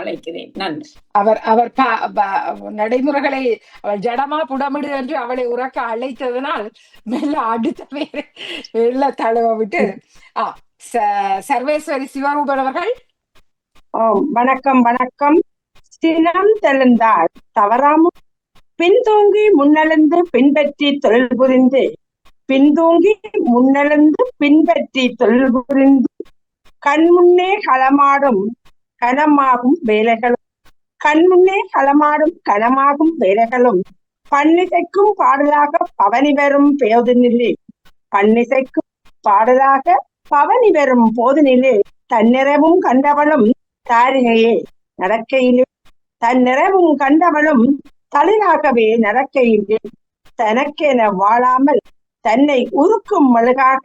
அழைக்கிறேன். நன்றி. அவர் அவர் நடைமுறைகளை அவள் ஜடமா புடமிடு என்று அவளை உறக்க அழைத்ததனால் மெல்ல அடுத்த பேர் மெல்ல தழுவ விட்டு. ஆ ச- சர்வேஸ்வரி சிவரூபன் அவர்கள். வணக்கம் வணக்கம். சினம் தெளிந்தால் தவறாமல் பின்தூங்கி முன்னெழுந்து பின்பற்றி தொழில் புரிந்து பின்தூங்கி முன்னெழுந்து பின்பற்றி தொழில் புரிந்து கண்முன்னே களமாடும் கனமாகும் வேலைகளும். கண்முன்னே களமாடும் கனமாகும் வேலைகளும். பன்னிசைக்கும் பாடலாக பவனி வரும் போதினிலே பன்னிசைக்கும் பாடலாக பவனி வரும் போதினிலே தன்னிறவும் கண்டவளும் தாரிகையே நடக்கையிலே. தன்னிறவும் கண்டவளும் தளிராகவே நடக்கையிலே. தனக்கென வாழாமல் தன்னை உருக்கும் மழுகாக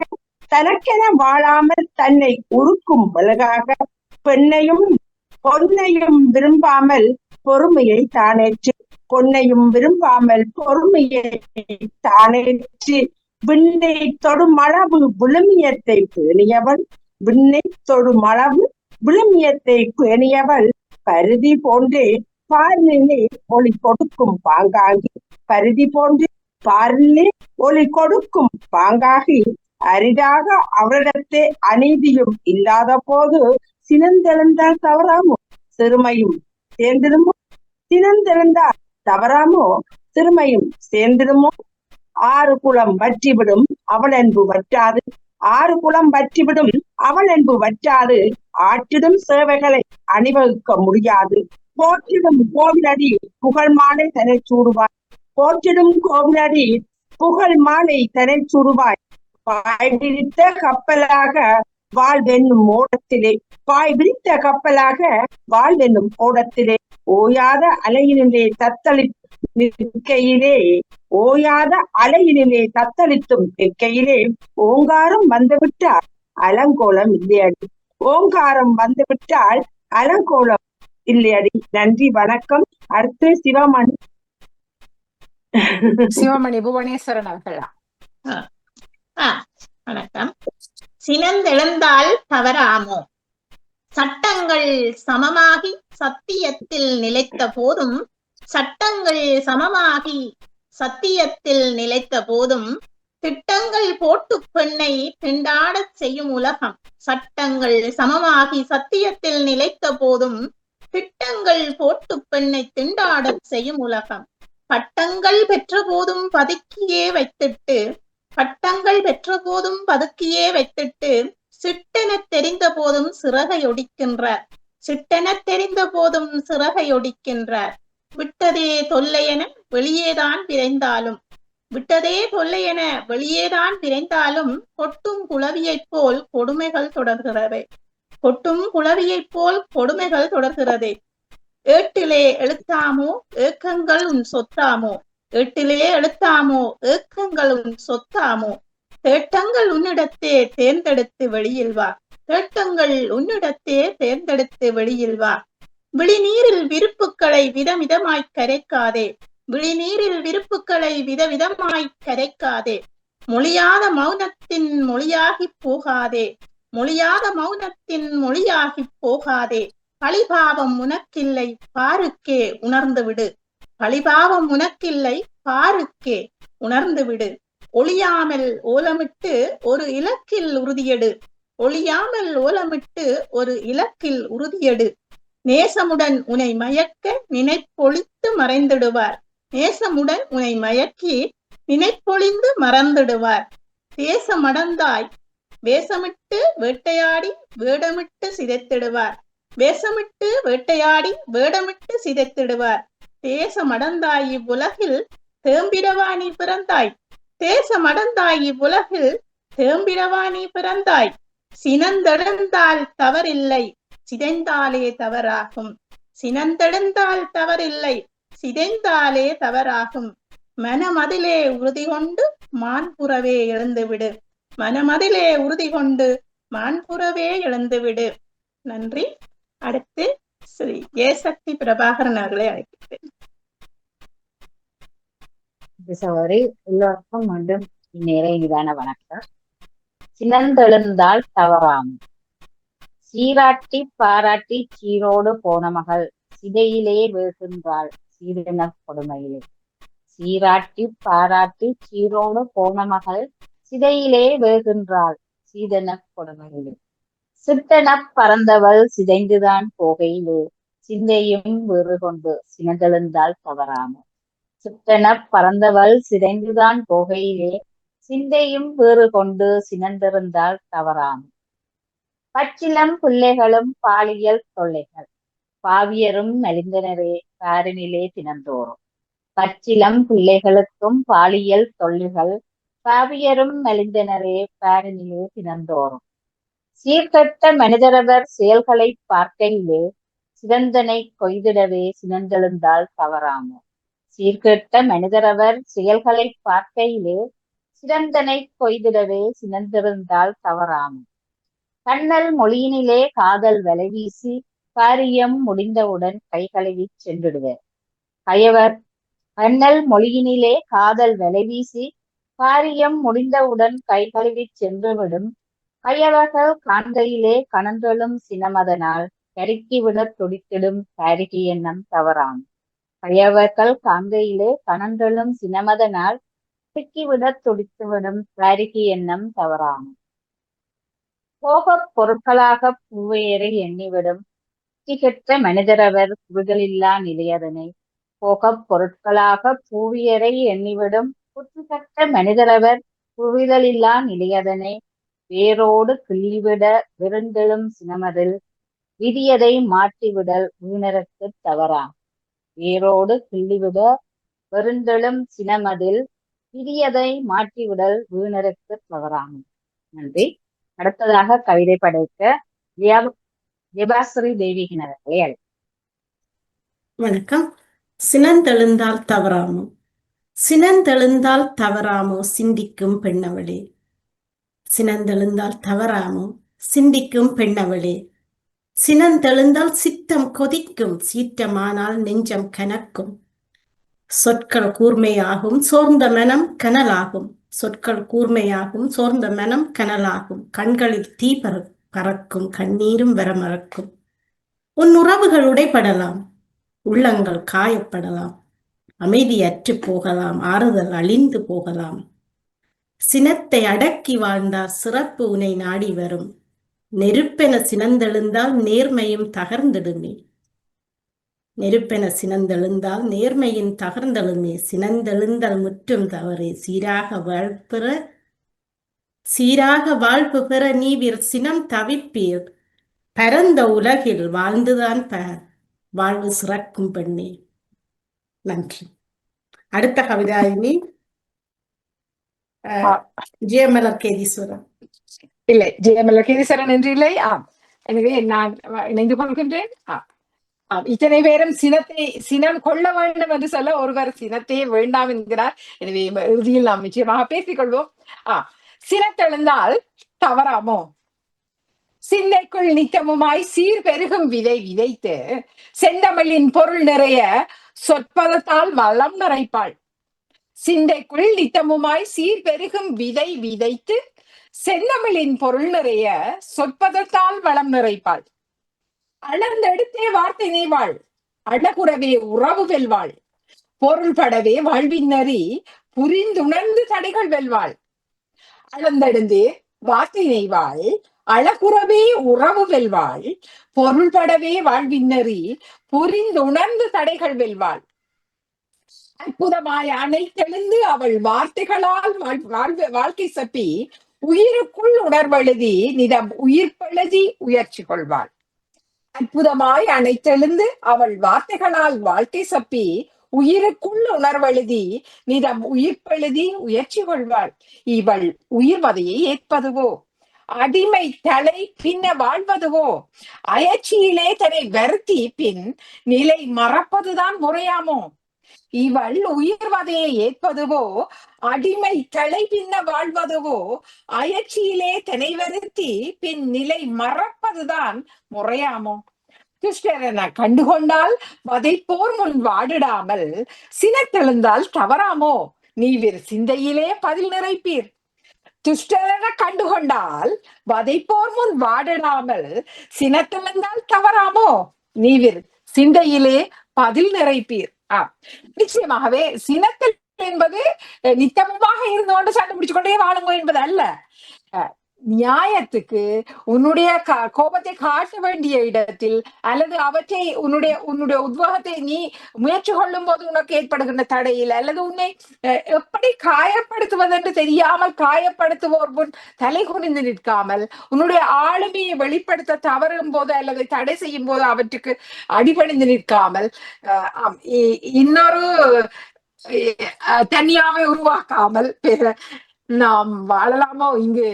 தனக்கென வாழாமல் தன்னை உருக்கும் மெழுகாக பெண்ணையும் பொன்னையும் விரும்பாமல் பொறுமையை தானேற்று பொன்னையும் விரும்பாமல் பொறுமையை தானேற்று விண்ணை தொடும் அளவு விழுமியத்தை பேணியவள் விண்ணை தொடும் அளவு விழுமியத்தை பேணியவள் பருதி போன்றே பார்நிலை ஒளி கொடுக்கும் பாங்காகி பருதி போன்று பார்நிலை ஒளி கொடுக்கும் பாங்காகி அரிதாக அவரிடத்தே அநீதியும் இல்லாத போது சினந்தெழுந்தால் தவறாமோ? சிறுமையும் சேர்ந்திருமோ சினந்தெழுந்தால் தவறாமோ? சிறுமையும் சேர்ந்திருமோ ஆறு குளம் வற்றிவிடும் அவள் அன்பு வற்றாது. ஆறு குளம் வற்றிவிடும் அவள் அன்பு வற்றாது. ஆற்றிடும் சேவைகளை அணிவகுக்க முடியாது. போற்றிடும் கோவிலடி புகழ் மாலை தனை சூடுவாய். போற்றிடும் கோவிலடி புகழ் மாலை தனை சூடுவாய். பாய் விரித்த கப்பலாக வாழ்வென்னும் ஓடத்திலே. பாய் விரித்த கப்பலாக வாழ்வென்னும் ஓடத்திலே. ஓயாத அலையினிலே தத்தளி நிற்கையிலே. ஓயாத அலையினிலே தத்தளித்தும் நிற்கையிலே. ஓங்காரம் வந்துவிட்டால் அலங்கோலம் இல்லையடி. ஓங்காரம் வந்துவிட்டால் அலங்கோலம் இல்லையடி. நன்றி வணக்கம். அடுத்து சிவமணி. சிவமணி புவனேஸ்வரன் அவர்கள்? ஆ, வணக்கம். சினந்தெழுந்தால் தவறாமோ? சட்டங்கள் சமமாகி சத்தியத்தில் நிலைத்த போதும் சட்டங்கள் சமமாகி சத்தியத்தில் நிலைத்த போதும் திட்டங்கள் போட்டு பெண்ணை திண்டாடச் செய்யும் உலகம். சட்டங்கள் சமமாகி சத்தியத்தில் நிலைத்த போதும் திட்டங்கள் போட்டு பெண்ணை திண்டாடச் செய்யும் உலகம். பட்டங்கள் பெற்ற போதும் பதுக்கியே வைத்திட்டு பட்டங்கள் பெற்ற போதும் பதுக்கியே வைத்திட்டு சிட்டென தெரிந்த போதும் சிறகையொடிக்கின்றார் சிட்டென தெரிந்த போதும் சிறகையொடிக்கின்றார் விட்டதே தொல்லையென வெளியேதான் விரைந்தாலும். விட்டதே தொல்லையென வெளியேதான் விரைந்தாலும் கொட்டும் குளவியைப் போல் கொடுமைகள் தொடர்கிறது. கொட்டும் குளவியைப் போல் கொடுமைகள் தொடர்கிறது. ஏட்டிலே எழுத்தாமோ ஏக்கங்கள் உன் சொத்தாமோ? ஏட்டிலே எழுத்தாமோ ஏக்கங்களும் சொத்தாமோ? தேட்டங்கள் உன்னிடத்தே தேர்ந்தெடுத்து வெளியில் வா. தேட்டங்கள் உன்னிடத்தே தேர்ந்தெடுத்து வெளியில் வா. விழிநீரில் விருப்புக்களை விதவிதமாய் கரைக்காதே. விழிநீரில் விருப்புக்களை விதவிதமாய் கரைக்காதே. மொழியாத மௌனத்தின் மொழியாகி போகாதே. மொழியாத மௌனத்தின் மொழியாகி போகாதே. பழிபாவம் உனக்கில்லை. பாருக்கே உணர்ந்து விடு பழிபாவம் உனக்கில்லை பாருக்கே உணர்ந்து விடு ஒளியாமல் ஓலமிட்டு ஒரு இலக்கில் உறுதியெடு. ஒளியாமல் ஓலமிட்டு ஒரு இலக்கில் உறுதியெடு. நேசமுடன் உனை மயக்க நினைப்பொழித்து மறைந்திடுவார். நேசமுடன் உனை மயக்கி நினைப்பொழிந்து மறந்திடுவார். தேசமடந்தாய் வேஷமிட்டு வேட்டையாடி வேடமிட்டு சிதைத்திடுவார். வேஷமிட்டு வேட்டையாடி வேடமிட்டு சிதைத்திடுவார். தேசமடந்தாய் இவ்வுலகில் தேம்பிடவா நீ பிறந்தாய்? தேசமடந்தாய் இவ்வுலகில் தேம்பிடவா நீ பிறந்தாய்? சினந்தெழுந்தால் தவறில்லை சிதைந்தாலே தவறாகும். சினந்தெழுந்தால் தவறில்லை சிதைந்தாலே தவறாகும். மனமதிலே உறுதி கொண்டு மான்புறவே எழுந்துவிடு. மனமதிலே உறுதி கொண்டு மான்புறவே எழுந்துவிடு. நன்றி. அடுத்து ஸ்ரீ ஏசக்தி பிரபாகரன் அவர்களை அழைக்கிறேன். சகோதரி எல்லோருக்கும் மீண்டும் இந்நேர இனிதான வணக்கம். சினந்தெழுந்தால் தவறாம். சீராட்டி பாராட்டி சீரோடு போன மகள் சிதையிலே வேகின்றாள் சீரென கொடுமையிலே. சீராட்டி பாராட்டி சீரோடு போன மகள் சிதையிலே வேகின்றாள் சீதன கொடுமையிலே. சிட்டெனப் பறந்தவள் சிதைந்துதான் போகையிலே. சிந்தையும் வேறு கொண்டு சினந்தெழுந்தால் தவறாமல். சிட்டெனப் பறந்தவள் சிதைந்துதான் போகையிலே. சிந்தையும் வேறு கொண்டு சினந்திருந்தால் தவறாமல். பச்சிலம் பிள்ளைகளும் பாலியல் தொல்லைகள். பாவியரும் நலிந்தனரே பாரினிலே தினந்தோறும். பச்சிலம் பிள்ளைகளுக்கும் பாலியல் தொல்லைகள். பாவியரும் நலிந்தனரே பாரினிலே தினந்தோறும். சீர்கட்ட மனிதரவர் செயல்களை பார்க்கையிலே சிறந்தனை கொய்திடவே சினந்தெழுந்தால் தவறாமோ? சீர்கெட்ட மனிதரவர் செயல்களை பார்க்கையிலே சிறந்தனை கொய்திடவே சினந்திருந்தால் தவறாமோ? கண்ணல் மொழியினிலே காதல் வலைவீசி காரியம் முடிந்தவுடன் கைகழுவி சென்றிடுவர். கயவர் கண்ணல் மொழியினிலே காதல் வலைவீசி காரியம் முடிந்தவுடன் கைகழுவி சென்றுவிடும் கயவர்கள் காண்கையிலே கணந்தொழும் சினமதனால் கருக்கிவிடத் துடித்திடும் காரிகை எண்ணம் தவறாம். கையவர்கள் காண்கையிலே கணந்தொழும் சினமதனால் கருக்கிவிடத் துடித்துவிடும் காரிகை எண்ணம் தவறாம். போகப் பொருட்களாக பூவையரை எண்ணிவிடும். கெட்ட மனிதரவர் குவிகளில்லா நிலையதனை. போகப் பொருட்களாக பூவியரை எண்ணிவிடும். புத்திகற்ற மனிதரவர் புவிதலில்லா நிலையதனை. வேரோடு கிள்ளிவிட விருந்தெழும் சினமதில் விதியதை மாற்றிவிடல் வீணருக்கு தவறா வேரோடு கிள்ளிவிட பெருந்தெழும் சினமதில் விதியதை மாற்றிவிடல் வீணருக்கு தவறாம. நன்றி. அடுத்ததாக கவிதை படைக்க ஜெபாஸ்ரீ தேவிகினர் வணக்கம். சினந்தெழுந்தால் தவறாமோ? சினந்தெழுந்தால் தவறாமோ? சிந்திக்கும் பெண்ணவளே சினந்தெழுந்தால் தவறாமும் சிந்திக்கும் பெண்ணவளே. சினந்தெழுந்தால் சித்தம் கொதிக்கும் சீற்றமானால் நெஞ்சம் கனக்கும். சொற்கள் கூர்மையாகும் சோர்ந்த மனம் கனலாகும். சொற்கள் கூர்மையாகும் சோர்ந்த மனம் கனலாகும். கண்களில் தீ பற- பறக்கும் கண்ணீரும் வரமறக்கும். உன் உறவுகள் உடைபடலாம் உள்ளங்கள் காயப்படலாம். அமைதியற்று போகலாம் ஆறுதல் அழிந்து போகலாம். சினத்தை அடக்கி வாழ்ந்தால் சிறப்பு உனை நாடி வரும். நெருப்பென சினந்தெழுந்தால் நேர்மையும் தகர்ந்தெழுமே. நெருப்பென சினந்தெழுந்தால் நேர்மையின் தகர்ந்தெழுமே. சினந்தெழுந்தல் முற்றும் தவறே. சீராக வாழ்பெற சீராக வாழ்வு பெற நீவிர் சினம் தவிப்பீர். பரந்த உலகில் வாழ்ந்துதான் ப வாழ்வு சிறக்கும் பெண்ணே. நன்றி. அடுத்த கவிதாயினி ஆ. கேதீஸ்வரன் இல்லை ஜெயமல்ல கேதீஸ்வரன் என்று இல்லை ஆம் எனவே நான் இணைந்து கொள்கின்றேன் ஆம். ஆம் இத்தனை பேரும் சினத்தை சினம் கொள்ள வேண்டும் என்று சொல்ல ஒருவர் சினத்தையே வேண்டாம் என்கிறார் எனவே இறுதியில் நாம் நிச்சயமாக பேசிக்கொள்வோம் ஆ சினத்தெழுந்தால் தவறாமோ சிந்தைக்குள் நித்தமுமாய் சீர் பெருகும் விதை விதைத்து செந்தமிழின் பொருள் நிறைய சொற்பதத்தால் வளம் நிறைப்பாள் சிந்தைக்குள் நித்தமுமாய் சீர் பெருகும் விதை விதைத்து செந்தமிழின் பொருள் நிறைய சொற்பதத்தால் வளம் நிறைப்பாள். அளந்தெடுத்தே வார்த்தை நெய்வாள் அழகுறவே உறவு வெல்வாள். பொருள்படவே வாழ்வின் நெறி புரிந்துணர்ந்து தடைகள் வெல்வாள். அளந்தெடுந்தே வார்த்தை நெய்வாள் அழகுறவே உறவு வெல்வாள். பொருள்படவே வாழ்வின் நெறி புரிந்துணர்ந்து தடைகள் வெல்வாள். அற்புதமாய் அணைத்தெழுந்து அவள் வார்த்தைகளால் வாழ்வு வாழ்க்கை சப்பி உயிருக்குள் உணர்வெழுதி நிதம் உயிர் பழுதி உயர்ச்சி கொள்வாள். அற்புதமாய் அணைத்தெழுந்து அவள் வார்த்தைகளால் வாழ்க்கை சப்பி உயிருக்குள் உணர்வெழுதி நிதம் உயிர் பழுதி உயர்ச்சி கொள்வாள். இவள் உயிர்வதையை ஏற்பதுவோ? அடிமை தலை பின்ன வாழ்வதுவோ? அயற்சியிலே தன்னை வருத்தி பின் நிலை மறப்பதுதான் முறையாமோ? இவள் உயிர்வதையை ஏற்பதுவோ அடிமை தலை பின்ன வாழ்வதுவோ அயற்சியிலே தினைவருத்தி பின் நிலை மறப்பதுதான் முறையாமோ? துஷ்டரென கண்டுகொண்டால் வதைப்போர் முன் வாடிடாமல் சினத்தெழுந்தால் தவறாமோ? நீவிர் சிந்தையிலே பதில் நிறைப்பீர். துஷ்டரென கண்டுகொண்டால் வதைப்போர் முன் வாடிடாமல் சினத்தெழுந்தால் தவறாமோ? நீவிர் சிந்தையிலே பதில் நிறைப்பீர். நிச்சயமாகவே சினத்தில் என்பது அஹ், இருந்து கொண்டு சண்டை பிடிச்சு கொண்டே வாழுங்க என்பது அல்ல. நியாயத்துக்கு உன்னுடைய க- கோபத்தை காட்ட வேண்டிய இடத்தில் அல்லது அவற்றை உன்னுடைய உன்னுடைய உத்வேகத்தை நீ முயற்சி கொள்ளும் போது உனக்கு ஏற்படுகின்ற தடையில் அல்லது உன்னை அஹ், எப்படி காயப்படுத்துவதென்று தெரியாமல் காயப்படுத்துவோர் முன் தலை குனிந்து நிற்காமல் உன்னுடைய ஆளுமையை வெளிப்படுத்த தவறும் போது அல்லது தடை செய்யும் போது அவற்றுக்கு அடிபணிந்து நிற்காமல் இன்னொரு தனியாவை உருவாக்காமல் பிற- நாம் வாழலாமோ? இங்கு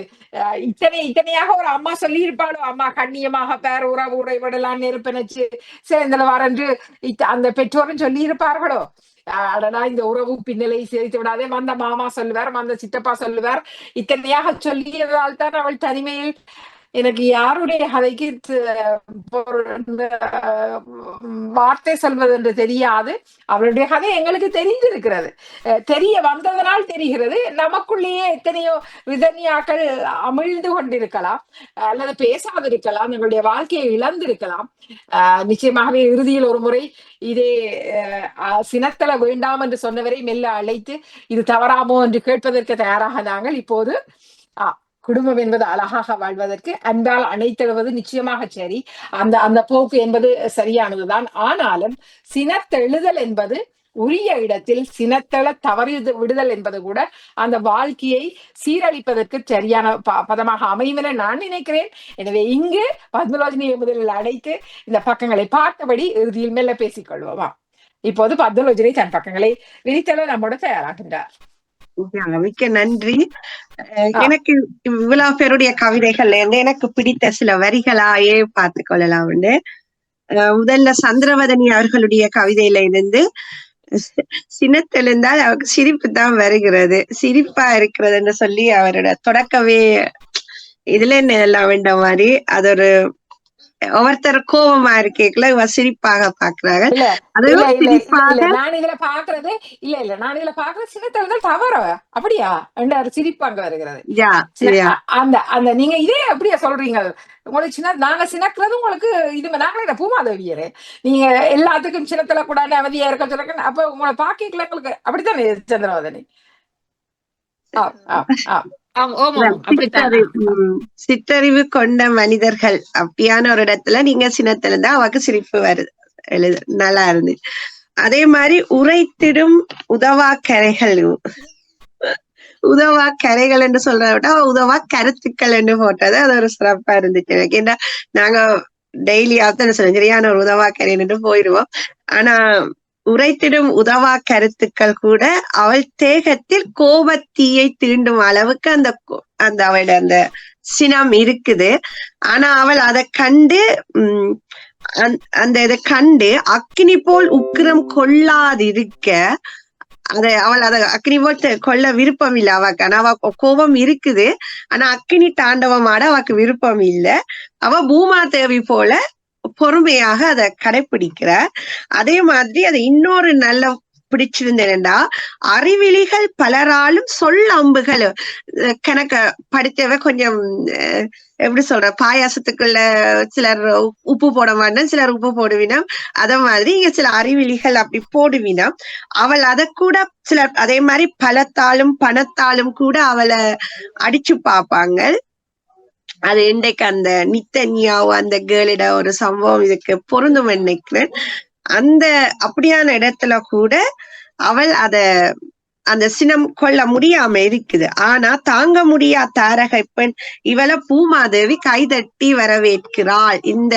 இத்தனை இத்தனையாக ஒரு அம்மா சொல்லி இருப்பாளோ அம்மா கண்ணியமாக பேர் உறவு உறைவிடலாம் நெருப்பினச்சு சேர்ந்தலவார் என்று அந்த பெற்றோரும் சொல்லி இருப்பார்களோ அடடா இந்த உறவு பின்னலை சேர்த்து விடாதே. வந்த மாமா சொல்லுவார் வந்த சித்தப்பா சொல்லுவார். இத்தனையாக சொல்லியதால் தான் அவள் தனிமையில் எனக்கு யாருடைய கதைக்கு வார்த்தை சொல்வது என்று தெரியாது. அவளுடைய கதை எங்களுக்கு தெரிந்திருக்கிறது. தெரிய வந்ததனால் தெரிகிறது. நமக்குள்ளேயே எத்தனையோ விதன்யாக்கள் அமிழ்ந்து கொண்டிருக்கலாம். அல்லது பேசாதிருக்கலாம். எங்களுடைய வாழ்க்கையை இழந்திருக்கலாம். ஆஹ் நிச்சயமாகவே இறுதியில் ஒரு முறை இதே அஹ், அஹ், சினத்தல வேண்டாம் என்று சொன்னவரை மெல்ல அழைத்து இது தவறாமோ என்று கேட்பதற்கு தயாராக நாங்கள் இப்போது குடும்பம் என்பது அழகாக வாழ்வதற்கு அன்பால் அணைத்தழுவது நிச்சயமாக சரி. அந்த அந்த போக்கு என்பது சரியானதுதான். ஆனாலும் சினத்தெழுதல் என்பது உரிய இடத்தில் சினத்தள தவறி விடுதல் என்பது கூட அந்த வாழ்க்கையை சீரழிப்பதற்கு சரியான ப- பதமாக அமையும் என நான் நினைக்கிறேன். எனவே இங்கு பத்மலோஜனியை முதலில் அழைத்து இந்த பக்கங்களை பார்த்தபடி இறுதியில் மெல்ல பேசிக் கொள்வோமா? இப்போது பத்மலோஜனி தன் பக்கங்களை விரித்தள நம்மோட தயாராகின்றார். மிக்க நன்றி. எனக்கு இவ்வளவு பேருடைய கவிதைகள்ல இருந்து எனக்கு பிடித்த சில வரிகளாயே பார்த்து கொள்ளலாம்னு அஹ் முதல்ல சந்திரவதனி அவர்களுடைய கவிதையில இருந்து சினத்தெழுந்தால் அவருக்கு சிரிப்பு தான் வருகிறது. சிரிப்பா இருக்கிறதுன்னு சொல்லி அவரோட தொடக்கவே இதுல என்ன எல்லாம் வேண்ட மாதிரி அது ஒரு ஒவ்வொருத்தர் கோபமா இருக்கேக்குள்ள இவ சிரிப்பாக பாக்குறாங்க. அதுவும் சிரிப்பாக நான் இதுல பாக்குறது இல்ல இல்ல நான் இதுல பாக்குறது சின்னத்தெழுதல் தவற? அப்படியா? என்று சிரிப்பாங்க வருகிறது. அந்த அந்த நீங்க இதே அப்படியா சொல்றீங்க? உங்களுக்கு சின்ன நாங்க சினக்கிறது உங்களுக்கு இது நாங்களே பூமாதேவியரே. நீங்க எல்லாத்துக்கும் சின்னத்துல கூட அவதியா இருக்க சொல்லுங்க. அப்ப உங்களை பாக்கிக்கல உங்களுக்கு. அப்படித்தானே சந்திரவதனி ஆ, ஆ, ஆ. சிற்றறிவு கொண்ட மனிதர்கள். அப்படியான ஒரு இடத்துல நீங்க சினத்துல தான் அவக்கு சிரிப்பு வருது எழுது நல்லா இருந்து. அதே மாதிரி உரைத்திடும் உதவா கரைகள் உதவா கரைகள் என்று சொல்றத விட உதவா கருத்துக்கள் என்று போட்டது அது ஒரு சிறப்பா இருந்துச்சு எனக்கு. ஏன்னா நாங்க டெய்லி சொல்லுவோம் சரியான ஒரு உதவா கரை என்று போயிடுவோம். ஆனா உரைத்திடும் உதவா கருத்துக்கள் கூட அவள் தேகத்தில் கோபத்தீயை தீண்டும் அளவுக்கு அந்த கோ- அந்த அவளோட அந்த சினம் இருக்குது. ஆனா அவள் அதை கண்டு உம் அந்த- அந்த இதை கண்டு அக்னி போல் உக்கிரம் கொள்ளாதிருக்க அதை அவள் அதை அக்னி போல் கொள்ள விருப்பம் இல்லை அவக்கு ஆனா அவ கோபம் இருக்குது. ஆனா அக்னி தாண்டவம் ஆட அவக்கு விருப்பம் இல்லை. அவ பூமா தேவி போல பொறுமையாக அதை கடைபிடிக்கிறார் அதே மாதிரி அதை இன்னொரு நல்ல பிடிச்சிருந்தேன்டா அறிவிலிகள் பலராலும் சொல் அம்புகள் கணக்க படித்தவ கொஞ்சம் எப்படி சொல்ற பாயாசத்துக்குள்ள சிலர் உப்பு போட மாட்டேன் சிலர் உப்பு போடுவினம். அத மாதிரி இங்க சில அறிவிலிகள் அப்படி போடுவினம். அவள் அதை கூட சிலர் அதே மாதிரி பலத்தாலும் பணத்தாலும் கூட அவளை அடிச்சு பார்ப்பாங்க. அது இன்றைக்கு அந்த நித்தன்யாவோ அந்த கேர்ளிட ஒரு சம்பவம் இதுக்கு பொருந்தும் நினைக்கிறேன் அந்த அப்படியான இடத்துல கூட அவள் அத அந்த சினம் கொள்ள முடியாம இருக்குது. ஆனா தாங்க முடியா தாரகை பெண் இவளை பூமாதேவி கைதட்டி வரவேற்கிறாள். இந்த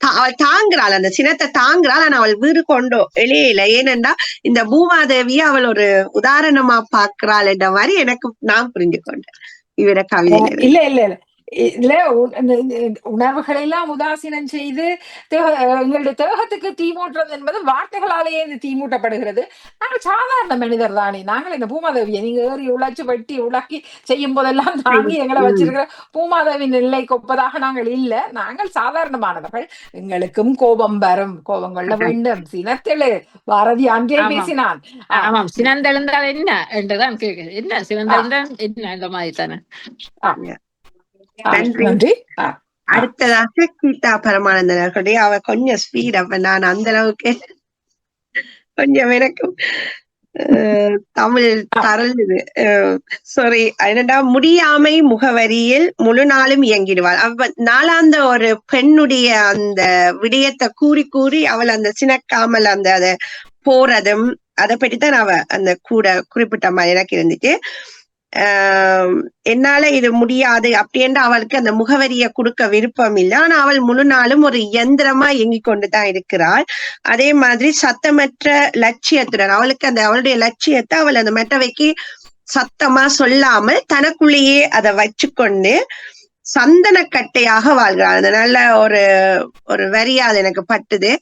அவள் தாங்குறாள் அந்த சினத்தை தாங்குறாள். ஆனா அவள் வீடு கொண்டோ எளியில ஏனென்றா இந்த பூமாதேவியை அவள் ஒரு உதாரணமா பாக்குறாள் என்ற மாதிரி எனக்கு நான் புரிஞ்சு கொண்டேன் இவர கவிதையில இல்ல இல்ல இல்ல. இதுல உ- இந்த- இந்த உணர்வுகளை எல்லாம் உதாசீனம் செய்து எங்களுடைய தேகத்துக்கு தீ மூட்டுறது என்பது வார்த்தைகளாலேயே இது தீ மூட்டப்படுகிறது நாங்கள் சாதாரண மனிதர் தானே நாங்கள் இந்த பூமாதேவியை நீங்க ஏறி உழைச்சு வெட்டி உலக்கி செய்யும் போதெல்லாம் தாங்கி எங்களை. வச்சிருக்கிற பூமாதேவி நிலைக்கு ஒப்பதாக நாங்கள் இல்ல நாங்கள் சாதாரணமானவர்கள் எங்களுக்கும் கோபம் வரும் கோபம் கொள்ள வேண்டும் சினத்திலு பாரதி அன்றே. பேசினான் ஆமாம் சினந்தெழுந்தால் என்ன என்றுதான் கேக்குது என்ன சினந்தெழுந்தால் என்ன இந்த மாதிரி தானே நன்றி. அடுத்ததாக கீதா பரமானந்தன் அவர்களுடைய அவ கொஞ்சம் ஸ்பீட் அப்ப நான் அந்த அளவுக்கு கொஞ்சம் எனக்கும் தமிழ் தரலுது சாரி என்னடா முடியாமை முகவரியில் முழு நாளும் இயங்கிடுவாள். அவ நாளாந்த ஒரு பெண்ணுடைய அந்த விடயத்தை கூறி கூறி அவள் அந்த சினக்காமல் அந்த அத போறதும் அதை பற்றித்தான் அவ அந்த கூட குறிப்பிட்ட மாதிரி எனக்கு இருந்துச்சு. என்னால இது முடியாது அப்படின்ட்டு அவளுக்கு அந்த முகவரியை கொடுக்க விருப்பம் இல்லை. ஆனா அவள் முழு நாளும் ஒரு இயந்திரமா இயங்கி கொண்டுதான் இருக்கிறாள். அதே மாதிரி சத்தமற்ற லட்சியத்துடன் அவளுக்கு அந்த அவளுடைய லட்சியத்தை அவள் அந்த மெட்டவைக்கு சத்தமா சொல்லாமல் தனக்குள்ளேயே அதை வச்சுக்கொண்டு சந்தனக்கட்டையாக வாழ்கிறாள். அது நல்ல ஒரு ஒரு வரியா அது எனக்கு பட்டுது.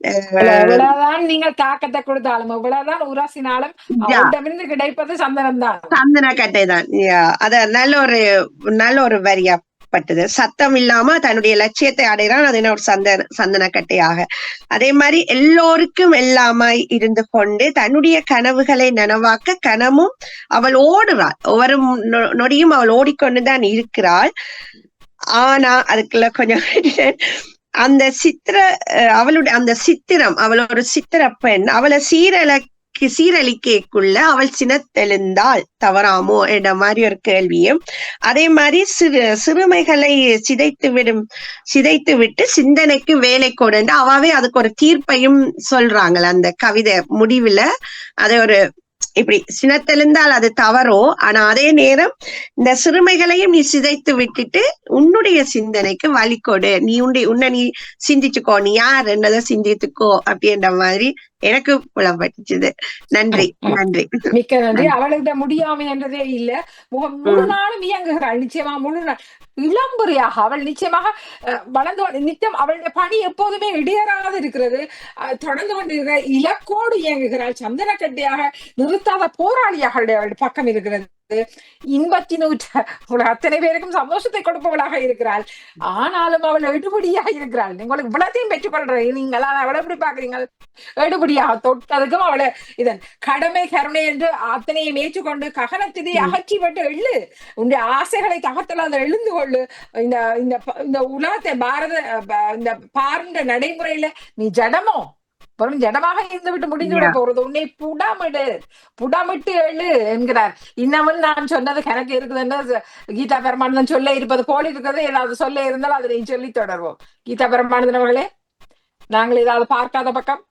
எவ்வளவுதான் நீங்கள் தாக்கத்தை கொடுத்தாலும் எவ்வளவுதான் உராசினாலும். அவரிடமிருந்து கிடைப்பது சந்தனம் தான். சந்தனக்கட்டை தான். Yeah. அத நல்ல ஒரு நல்ல ஒரு வரியா பட்டது. சத்தம் இல்லாம தன்னுடைய லட்சியத்தை அடைகிறான். அது என்ன ஒரு சந்தன சந்தனக்கட்டையாக அதே மாதிரி எல்லோருக்கும் எல்லாமாய் இருந்து கொண்டு தன்னுடைய கனவுகளை நனவாக்க கனமும் அவள் ஓடுறாள் ஒவ்வொரு நொடியும் அவள் ஓடிக்கொண்டுதான் இருக்கிறாள். ஆனா அதுக்குள்ள கொஞ்சம் அந்த சித்திர அவளுடைய அந்த சித்திரம் அவள் ஒரு சித்திர பெண் அவளை சீரழக்கு சீரழிக்கைக்குள்ள அவள் சினத்தெழுந்தாள். தவறாமோ என்ற மாதிரி ஒரு கேள்வியும் அதே மாதிரி சிறு சிறுமைகளை சிதைத்து விடும் சிதைத்து விட்டு சிந்தனைக்கு வேலை கொடுண்டு அவாவே அதுக்கு ஒரு தீர்ப்பையும் சொல்றாங்கள அந்த கவிதை முடிவுல. அதை ஒரு இப்படி சினத்தெழுந்தால் அது தவறோ ஆனா அதே நேரம் இந்த சிறுமைகளையும் நீ சிதைத்து விட்டுட்டு உன்னுடைய சிந்தனைக்கு வழி கொடு. நீ உன்னை உன்னை நீ சிந்திச்சுக்கோ. நீ யார்? என்னதை சிந்தித்துக்கோ? அப்படின்ற மாதிரி எனக்கு புலப்பட்டுச்சுது நன்றி நன்றி. மிக்க நன்றி. அவளுடைய முடியாமை என்றதே இல்ல. முழு நாளும் இயங்குகிறாள். நிச்சயமா முழு நாள். இளம்புரியாக அவள் நிச்சயமாக வளர்ந்து நித்தியம் அவளுடைய பணி எப்போதுமே இடையறாது இருக்கிறது. அஹ், தொடர்ந்து கொண்டிருக்கிற இலக்கோடு இயங்குகிறாள். சந்தனக்கட்டையாக நிறுத்தாத போராளியாக அவளுடைய பக்கம் இருக்கிறது. இன்பத்தினூற்ற உலக அத்தனை பேருக்கும் சந்தோஷத்தை கொடுப்பவளாக இருக்கிறாள். ஆனாலும் அவள் எடுபடியாக இருக்கிறாள். உங்களுக்கு இவ்வளத்தையும் பெற்றுக்கொள்றேன் நீங்கள் அவளை எப்படி பாக்குறீங்க எடுபடியாக தொட்டதுக்கும் அவளை இதன் கடமை கருணை என்று அத்தனையும் ஏற்றுக்கொண்டு ககனத்திலே அகற்றிவிட்டு எழு உன்னுடைய ஆசைகளை தகத்தல அந்த எழுந்து கொள்ளு. இந்த இந்த உலகத்தை பாரத இந்த பாருண்ட நடைமுறையில நீ ஜடமோ? வெறும் ஜடமாக இருந்து விட்டு முடிந்து விட போறது. உன்னை புடமிடு. புடமிட்டு எழு என்கிறார். இன்னமும் நான் சொன்னது கணக்கு இருக்குதுன்னு கீதா பெருமானந்தன் சொல்ல இருப்பது போல் இருக்கிறது. ஏதாவது சொல்ல இருந்தால் அதை நீ சொல்லி தொடர்வோம். கீதா பெருமானந்தன் அவர்களே நாங்கள் ஏதாவது பார்க்காத பக்கம்?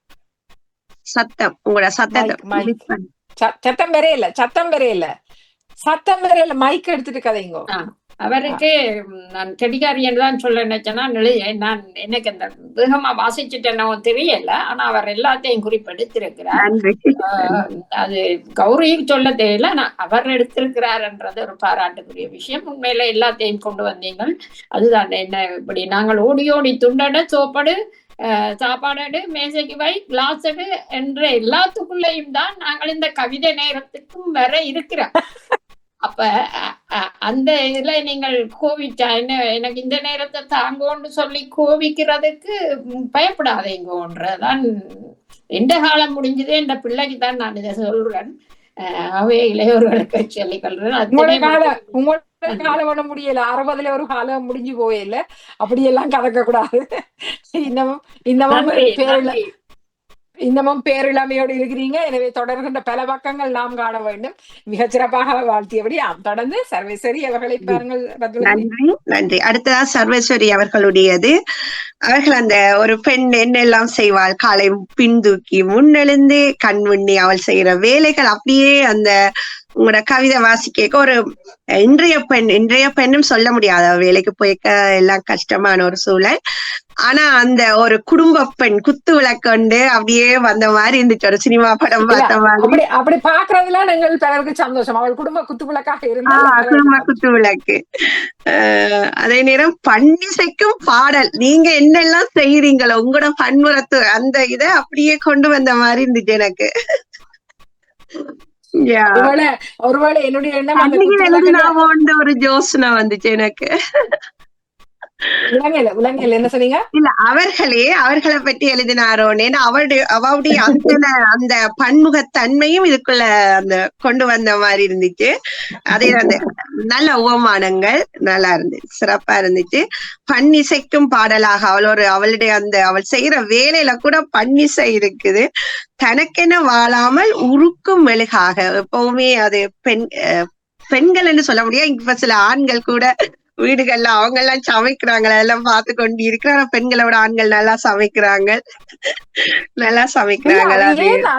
சத்தம். உங்களோட சத்தம் வேறே இல்ல சத்தம் இல்ல. சத்தம் இல்ல. மைக் எடுத்துட்டு கதைங்கோ. அவருக்கு நான் செடிகாரியன் தான் சொல்ல நினைச்சேன்னா நான் எனக்கு அந்த வேகமா வாசிச்சுட்டேனோ தெரியல. ஆனா அவர் எல்லாத்தையும் குறிப்பெடுத்திருக்கிறார் அது கௌரி சொல்ல தெரியல. ஆனா அவர் எடுத்திருக்கிறார்ன்றது ஒரு பாராட்டுக்குரிய விஷயம். உண்மையில எல்லாத்தையும் கொண்டு வந்தீங்கள் அதுதான் என்ன இப்படி நாங்கள் ஓடி ஓடி துண்டட சோப்படு ஆஹ், சாப்பாடு மேசைக்கு வை கிளாஸ் எடு என்ற எல்லாத்துக்குள்ளேயும் தான் நாங்கள் இந்த கவிதை நேரத்துக்கும் வர இருக்கிறோம். அப்ப அந்த இதுல நீங்கள் கோவிச்சா என்ன எனக்கு இந்த நேரத்தை தாங்கோன்னு சொல்லி கோவிக்கிறதுக்கு பயப்படாதீங்கன்றதான் எந்த காலம் முடிஞ்சது என்ற பிள்ளைக்கு தான் நான் இதை சொல்றேன். அவை இளையோர்களுக்கு சொல்லிக் கொள்றேன். கால காலம் ஒண்ணு முடியல. அறுபதுல ஒரு காலம் முடிஞ்சு போயில. அப்படியெல்லாம் கலக்க கூடாது. இன்னமும் பேரிழ நன்றி. இன்னமும் பேரிழமையோடு இருக்கிறீங்க. எனவே தொடர்கின்ற பல பக்கங்கள் நாம் காண வேண்டும். மிகச் சிறப்பாக வாழ்த்தியபடி. தொடர்ந்து சர்வேஸ்வரி அவர்களை பாருங்கள். நன்றி நன்றி. அடுத்ததா சர்வேஸ்வரி அவர்களுடையது. அவர்கள் அந்த ஒரு பெண் என்னெல்லாம் செய்வாள்? காலை பின்தூக்கி முன்னெழுந்து கண் முன்னி அவள் செய்யற வேலைகள். அப்படியே அந்த உங்களோட கவிதை வாசிக்க ஒரு இன்றைய பெண் இன்றைய பெண்ணும் சொல்ல முடியாது வேலைக்கு போய்க்க எல்லாம் கஷ்டமான ஒரு சூழல். ஆனா அந்த ஒரு குடும்ப பெண் குத்து விளக்கொண்டு அப்படியே வந்த மாதிரி இருந்துச்சு. ஒரு சினிமா படம் பார்த்த மாதிரி. அப்படி அப்படி பாக்குறதுல எங்கள் பலருக்கு சந்தோஷம். அவள் குடும்ப குத்துவிளக்காக இருந்தால் ஆஹ் எங்களுக்கு குடும்ப குத்து விளக்கு. அதே நேரம் பன்னிசைக்கும் பாடல். நீங்க என்னெல்லாம் செய்யறீங்களோ உங்களோட பன்முறத்து அந்த இதை அப்படியே கொண்டு வந்த மாதிரி இருந்துச்சு எனக்கு. ஒருவேளை என்னுடைய எண்ணம் ஒரு யோசனை வந்துச்சு எனக்கு. இல்ல அவர்களே அவர்களை பற்றி எழுதினாரோன்னு அவருடைய அவருடைய அத்தனை அந்த பன்முகத்தன்மையும் இதுக்குள்ள அந்த கொண்டு வந்த மாதிரி இருந்துச்சு. அதே அந்த நல்ல உபமானங்கள் நல்லா இருந்துச்சு சிறப்பா இருந்துச்சு. பன்னிசைக்கும் பாடலாக அவள் ஒரு அவளுடைய அந்த அவள் செய்யற வேலையில கூட பன்னிசை இருக்குது. தனக்கென வாழாமல் உருக்கும் மெழுகாக எப்பவுமே அது பெண் பெண்கள் என்று சொல்ல முடியாது. இப்ப சில ஆண்கள் கூட வீடுகள்ல அவங்க எல்லாம் சமைக்கிறாங்க. அதெல்லாம் பார்த்து கொண்டு இருக்கிற பெண்களோட ஆண்கள் நல்லா சமைக்கிறாங்க. நல்லா இல்ல,